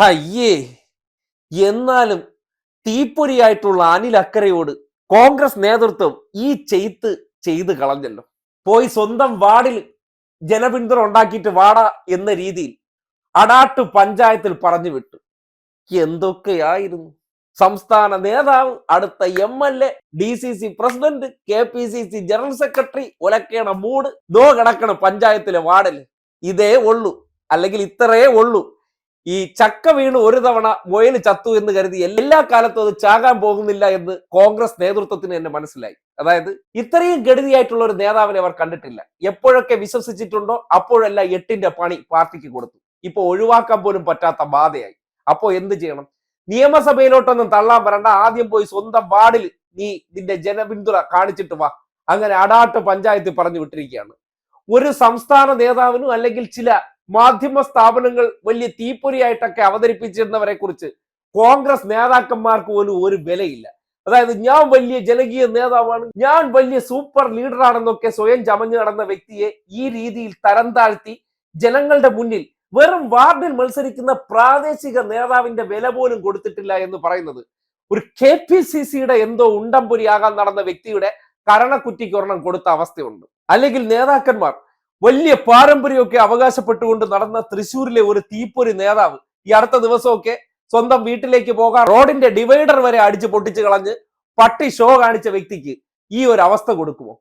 അയ്യേ എന്നാലും തീപ്പൊരിയായിട്ടുള്ള അനിൽ അക്കരയോട് കോൺഗ്രസ് നേതൃത്വം ഈ ചെയ്ത്ത് ചെയ്ത് കളഞ്ഞല്ലോ. പോയി സ്വന്തം വാർഡിൽ ജനപിന്തുണ ഉണ്ടാക്കിയിട്ട് വാട എന്ന രീതിയിൽ അടാട്ട് പഞ്ചായത്തിൽ പറഞ്ഞു വിട്ടു. എന്തൊക്കെയായിരുന്നു? സംസ്ഥാന നേതാവ് അടുത്ത M L A D C C president K P C C general secretary ഒലക്കേണ മൂട് ദോ കിടക്കണം പഞ്ചായത്തിലെ വാർഡിൽ ഇതേ ഉള്ളൂ. അല്ലെങ്കിൽ ഇത്രയേ ഉള്ളൂ. ഈ ചക്ക വീണ് ഒരു തവണ മുയൽ ചത്തു എന്ന് കരുതി എല്ലാ കാലത്തും അത് ചാകാൻ പോകുന്നില്ല എന്ന് കോൺഗ്രസ് നേതൃത്വത്തിന് തന്നെ മനസ്സിലായി. അതായത് ഇത്രയും ഗഡിതിയായിട്ടുള്ള ഒരു നേതാവിനെ അവർ കണ്ടിട്ടില്ല. എപ്പോഴൊക്കെ വിശ്വസിച്ചിട്ടുണ്ടോ അപ്പോഴെല്ലാം എട്ടിന്റെ പണി പാർട്ടിക്ക് കൊടുത്തു. ഇപ്പൊ ഒഴിവാക്കാൻ പോലും പറ്റാത്ത ബാധയായി. അപ്പോ എന്ത് ചെയ്യണം? നിയമസഭയിലോട്ടൊന്നും തള്ളാൻ വരണ്ട. ആദ്യം പോയി സ്വന്തം വാർഡിൽ നീ നിന്റെ ജനപിന്തുണ കാണിച്ചിട്ട് വാ. അങ്ങനെ അടാട്ട് പഞ്ചായത്ത് പറഞ്ഞു വിട്ടിരിക്കുകയാണ്. ഒരു സംസ്ഥാന നേതാവിനും അല്ലെങ്കിൽ ചില മാധ്യമ സ്ഥാപനങ്ങൾ വലിയ തീപ്പൊരിയായിട്ടൊക്കെ അവതരിപ്പിച്ചിരുന്നവരെ കുറിച്ച് കോൺഗ്രസ് നേതാക്കന്മാർക്ക് പോലും ഒരു വിലയില്ല. അതായത് ഞാൻ വലിയ ജനകീയ നേതാവാണ് ഞാൻ വലിയ സൂപ്പർ ലീഡറാണെന്നൊക്കെ സ്വയം ചമഞ്ഞു നടന്ന വ്യക്തിയെ ഈ രീതിയിൽ തരം താഴ്ത്തി ജനങ്ങളുടെ മുന്നിൽ വെറും വാർഡിൽ മത്സരിക്കുന്ന പ്രാദേശിക നേതാവിന്റെ വില പോലും കൊടുത്തിട്ടില്ല എന്ന് പറയുന്നത് ഒരു കെ പി സി സിയുടെ എന്തോ ഉണ്ടംപുരിയാകാൻ നടന്ന വ്യക്തിയുടെ കരണക്കുറ്റിക്ക് ഒരെണ്ണം കൊടുത്ത അവസ്ഥയുണ്ട്. അല്ലെങ്കിൽ നേതാക്കന്മാർ വലിയ പാരമ്പര്യമൊക്കെ അവകാശപ്പെട്ടുകൊണ്ട് നടന്ന തൃശ്ശൂരിലെ ഒരു തീപ്പൊരി നേതാവ് ഈ അടുത്ത ദിവസമൊക്കെ സ്വന്തം വീട്ടിലേക്ക് പോകാൻ റോഡിന്റെ ഡിവൈഡർ വരെ അടിച്ച് പൊട്ടിച്ച് കളഞ്ഞ് പട്ടി ഷോ കാണിച്ച വ്യക്തിക്ക് ഈ ഒരു അവസ്ഥ കൊടുക്കുമോ?